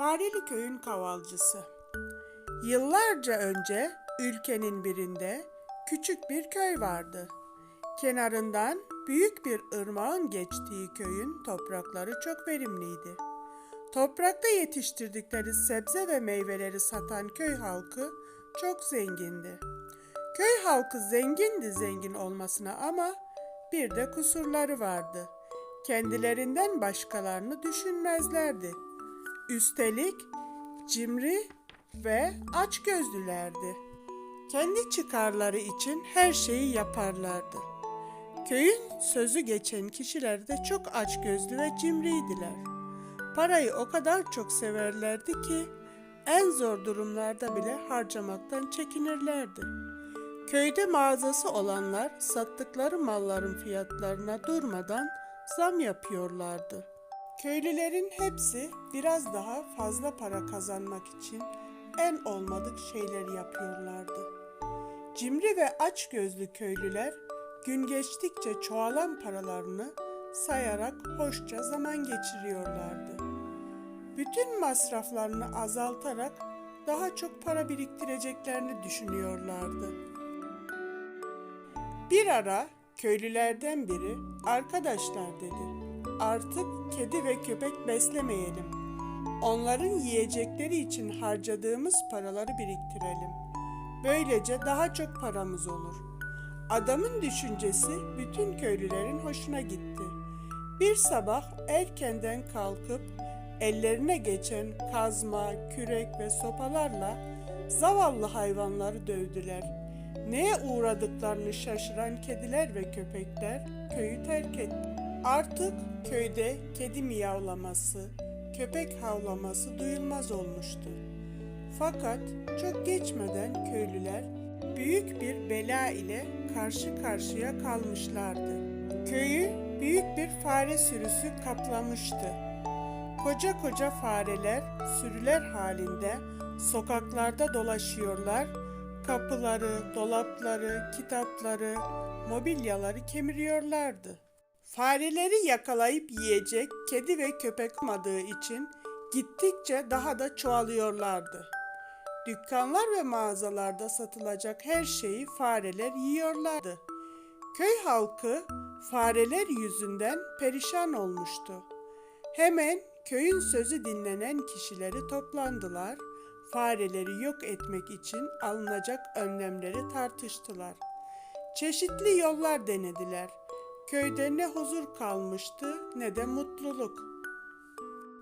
Fareli köyün kavalcısı. Yıllarca önce ülkenin birinde küçük bir köy vardı. Kenarından büyük bir ırmağın geçtiği köyün toprakları çok verimliydi. Toprakta yetiştirdikleri sebze ve meyveleri satan köy halkı çok zengindi. Köy halkı zengindi zengin olmasına ama bir de kusurları vardı. Kendilerinden başkalarını düşünmezlerdi. Üstelik cimri ve açgözlülerdi. Kendi çıkarları için her şeyi yaparlardı. Köyün sözü geçen kişiler de çok açgözlü ve cimriydiler. Parayı o kadar çok severlerdi ki en zor durumlarda bile harcamaktan çekinirlerdi. Köyde mağazası olanlar sattıkları malların fiyatlarına durmadan zam yapıyorlardı. Köylülerin hepsi biraz daha fazla para kazanmak için en olmadık şeyleri yapıyorlardı. Cimri ve açgözlü köylüler gün geçtikçe çoğalan paralarını sayarak hoşça zaman geçiriyorlardı. Bütün masraflarını azaltarak daha çok para biriktireceklerini düşünüyorlardı. Bir ara köylülerden biri arkadaşlar dedi. Artık kedi ve köpek beslemeyelim. Onların yiyecekleri için harcadığımız paraları biriktirelim. Böylece daha çok paramız olur. Adamın düşüncesi bütün köylülerin hoşuna gitti. Bir sabah erkenden kalkıp ellerine geçen kazma, kürek ve sopalarla zavallı hayvanları dövdüler. Neye uğradıklarını şaşıran kediler ve köpekler köyü terk etti. Artık köyde kedi miyavlaması, köpek havlaması duyulmaz olmuştu. Fakat çok geçmeden köylüler büyük bir bela ile karşı karşıya kalmışlardı. Köyü büyük bir fare sürüsü kaplamıştı. Koca koca fareler sürüler halinde sokaklarda dolaşıyorlar, kapıları, dolapları, kitapları, mobilyaları kemiriyorlardı. Fareleri yakalayıp yiyecek kedi ve köpek olmadığı için gittikçe daha da çoğalıyorlardı. Dükkanlar ve mağazalarda satılacak her şeyi fareler yiyorlardı. Köy halkı fareler yüzünden perişan olmuştu. Hemen köyün sözü dinlenen kişileri toplandılar. Fareleri yok etmek için alınacak önlemleri tartıştılar. Çeşitli yollar denediler. Köyde ne huzur kalmıştı ne de mutluluk.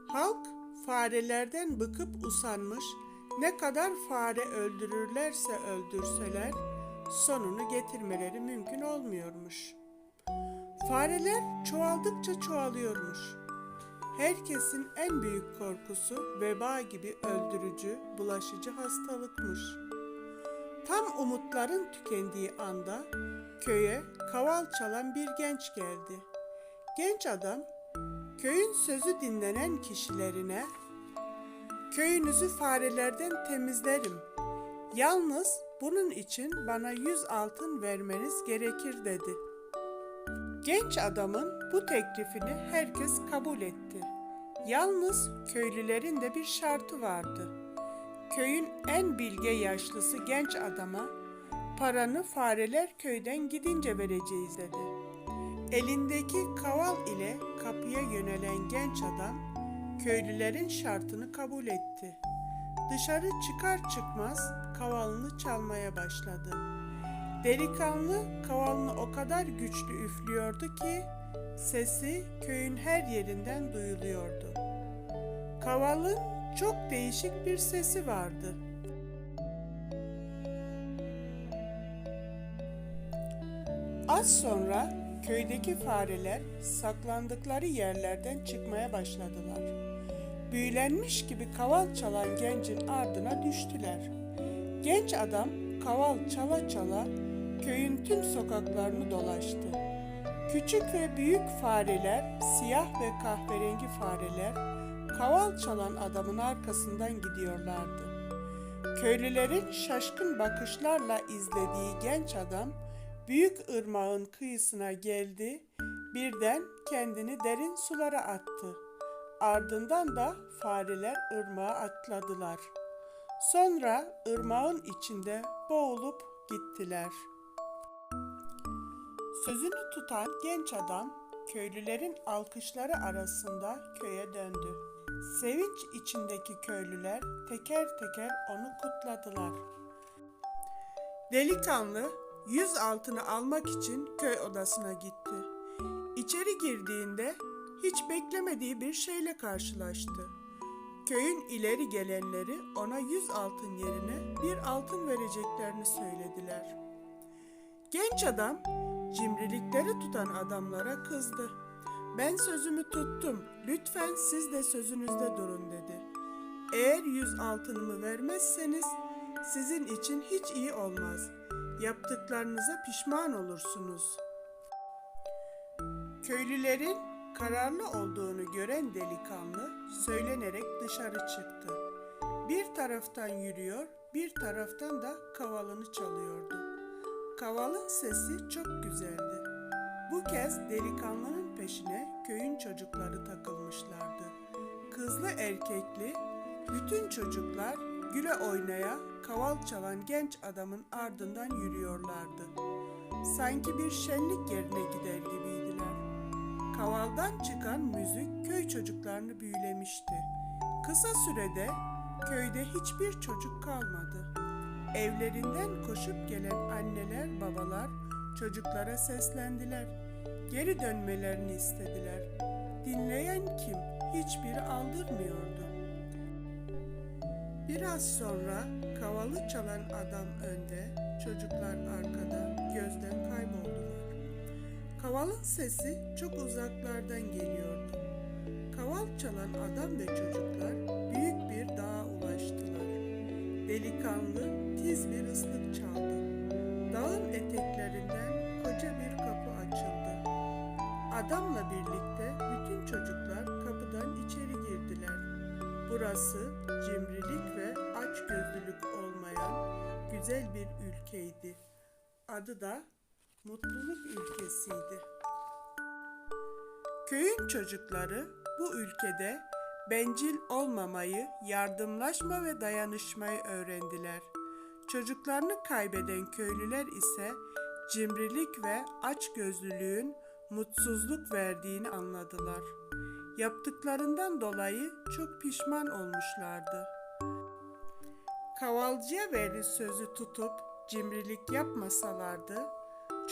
Halk farelerden bıkıp usanmış, ne kadar fare öldürürlerse öldürseler sonunu getirmeleri mümkün olmuyormuş. Fareler çoğaldıkça çoğalıyormuş. Herkesin en büyük korkusu veba gibi öldürücü, bulaşıcı hastalıkmış. Tam umutların tükendiği anda köye kaval çalan bir genç geldi. Genç adam köyün sözü dinlenen kişilerine köyünüzü farelerden temizlerim. Yalnız bunun için bana yüz altın vermeniz gerekir dedi. Genç adamın bu teklifini herkes kabul etti. Yalnız köylülerin de bir şartı vardı. Köyün en bilge yaşlısı genç adama paranı fareler köyden gidince vereceğiz dedi. Elindeki kaval ile kapıya yönelen genç adam köylülerin şartını kabul etti. Dışarı çıkar çıkmaz kavalını çalmaya başladı. Delikanlı kavalını o kadar güçlü üflüyordu ki sesi köyün her yerinden duyuluyordu. Kavalın çok değişik bir sesi vardı. Az sonra köydeki fareler saklandıkları yerlerden çıkmaya başladılar. Büyülenmiş gibi kaval çalan gencin ardına düştüler. Genç adam kaval çala çala köyün tüm sokaklarını dolaştı. Küçük ve büyük fareler, siyah ve kahverengi fareler kaval çalan adamın arkasından gidiyorlardı. Köylülerin şaşkın bakışlarla izlediği genç adam büyük ırmağın kıyısına geldi, birden kendini derin sulara attı. Ardından da fareler ırmağa atladılar. Sonra ırmağın içinde boğulup gittiler. Sözünü tutan genç adam köylülerin alkışları arasında köye döndü. Sevinç içindeki köylüler teker teker onu kutladılar. Delikanlı yüz altını almak için köy odasına gitti. İçeri girdiğinde hiç beklemediği bir şeyle karşılaştı. Köyün ileri gelenleri ona yüz altın yerine bir altın vereceklerini söylediler. Genç adam cimrilikleri tutan adamlara kızdı. Ben sözümü tuttum. Lütfen siz de sözünüzde durun dedi. Eğer yüz altınımı vermezseniz sizin için hiç iyi olmaz. Yaptıklarınıza pişman olursunuz. Köylülerin kararlı olduğunu gören delikanlı söylenerek dışarı çıktı. Bir taraftan yürüyor, bir taraftan da kavalını çalıyordu. Kavalın sesi çok güzeldi. Bu kez delikanlının peşine köyün çocukları takılmışlardı. Kızlı erkekli bütün çocuklar güle oynaya kaval çalan genç adamın ardından yürüyorlardı. Sanki bir şenlik yerine gider gibiydiler. Kavaldan çıkan müzik köy çocuklarını büyülemişti. Kısa sürede köyde hiçbir çocuk kalmadı. Evlerinden koşup gelen anneler, babalar çocuklara seslendiler. Geri dönmelerini istediler. Dinleyen kim? Hiçbiri aldırmıyordu. Biraz sonra kavalı çalan adam önde, çocuklar arkada gözden kayboldular. Kavalın sesi çok uzaklardan geliyordu. Kaval çalan adam ve çocuklar büyük bir dağa ulaştılar. Delikanlı tiz bir ıslık çaldı. Dağın eteklerinden koca bir kapı açıldı. Adamla birlikte bütün çocuklar kapıdan içeri girdiler. Burası cimrilik ve açgözlülük olmayan güzel bir ülkeydi. Adı da mutluluk ülkesiydi. Köyün çocukları bu ülkede bencil olmamayı, yardımlaşma ve dayanışmayı öğrendiler. Çocuklarını kaybeden köylüler ise cimrilik ve açgözlülüğün mutsuzluk verdiğini anladılar. Yaptıklarından dolayı çok pişman olmuşlardı. Kavalcıya verdiği sözü tutup cimrilik yapmasalardı,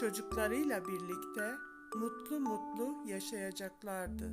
çocuklarıyla birlikte mutlu mutlu yaşayacaklardı.